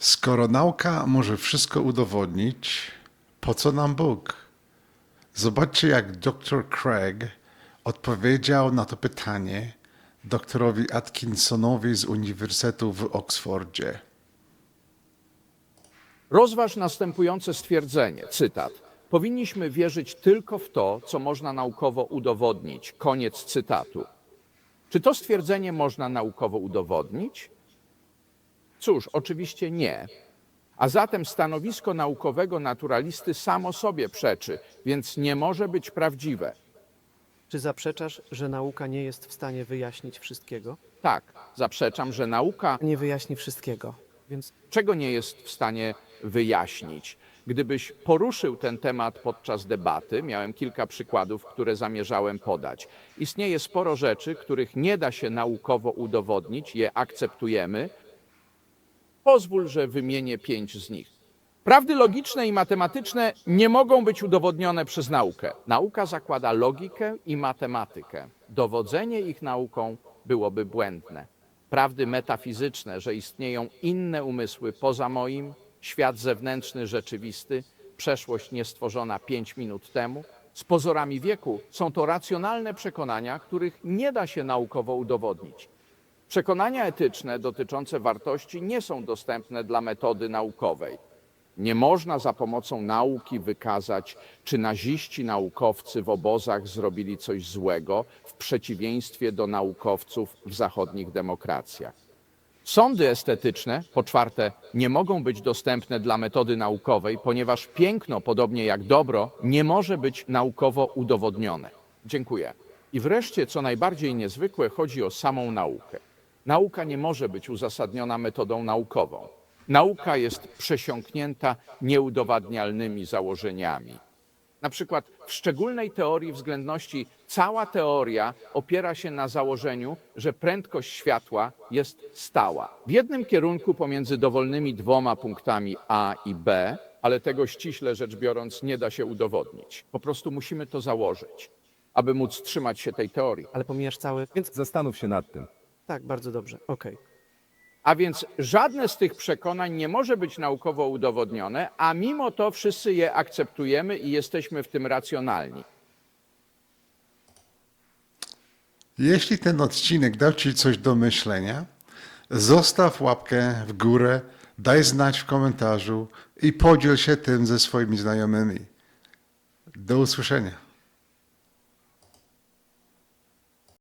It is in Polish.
Skoro nauka może wszystko udowodnić, po co nam Bóg? Zobaczcie, jak dr Craig odpowiedział na to pytanie doktorowi Atkinsonowi z Uniwersytetu w Oksfordzie. Rozważ następujące stwierdzenie, cytat. Powinniśmy wierzyć tylko w to, co można naukowo udowodnić. Koniec cytatu. Czy to stwierdzenie można naukowo udowodnić? Cóż, oczywiście nie. A zatem stanowisko naukowego naturalisty samo sobie przeczy, więc nie może być prawdziwe. Czy zaprzeczasz, że nauka nie jest w stanie wyjaśnić wszystkiego? Tak, zaprzeczam, że nauka Nie wyjaśni wszystkiego. Więc czego nie jest w stanie wyjaśnić. Gdybyś poruszył ten temat podczas debaty, miałem kilka przykładów, które zamierzałem podać. Istnieje sporo rzeczy, których nie da się naukowo udowodnić, je akceptujemy. Pozwól, że wymienię pięć z nich. Prawdy logiczne i matematyczne nie mogą być udowodnione przez naukę. Nauka zakłada logikę i matematykę. Dowodzenie ich nauką byłoby błędne. Prawdy metafizyczne, że istnieją inne umysły poza moim, świat zewnętrzny rzeczywisty, przeszłość niestworzona pięć minut temu, z pozorami wieku, są to racjonalne przekonania, których nie da się naukowo udowodnić. Przekonania etyczne dotyczące wartości nie są dostępne dla metody naukowej. Nie można za pomocą nauki wykazać, czy naziści naukowcy w obozach zrobili coś złego w przeciwieństwie do naukowców w zachodnich demokracjach. Sądy estetyczne, po czwarte, nie mogą być dostępne dla metody naukowej, ponieważ piękno, podobnie jak dobro, nie może być naukowo udowodnione. Dziękuję. I wreszcie, co najbardziej niezwykłe, chodzi o samą naukę. Nauka nie może być uzasadniona metodą naukową. Nauka jest przesiąknięta nieudowadnialnymi założeniami. Na przykład w szczególnej teorii względności cała teoria opiera się na założeniu, że prędkość światła jest stała. W jednym kierunku pomiędzy dowolnymi dwoma punktami A i B, ale tego ściśle rzecz biorąc nie da się udowodnić. Po prostu musimy to założyć, aby móc trzymać się tej teorii. ale pomijasz cały. Więc Zastanów się nad tym. Tak, bardzo dobrze. Okej. A więc żadne z tych przekonań nie może być naukowo udowodnione, a mimo to wszyscy je akceptujemy i jesteśmy w tym racjonalni. Jeśli ten odcinek dał Ci coś do myślenia, zostaw łapkę w górę, daj znać w komentarzu i podziel się tym ze swoimi znajomymi. Do usłyszenia.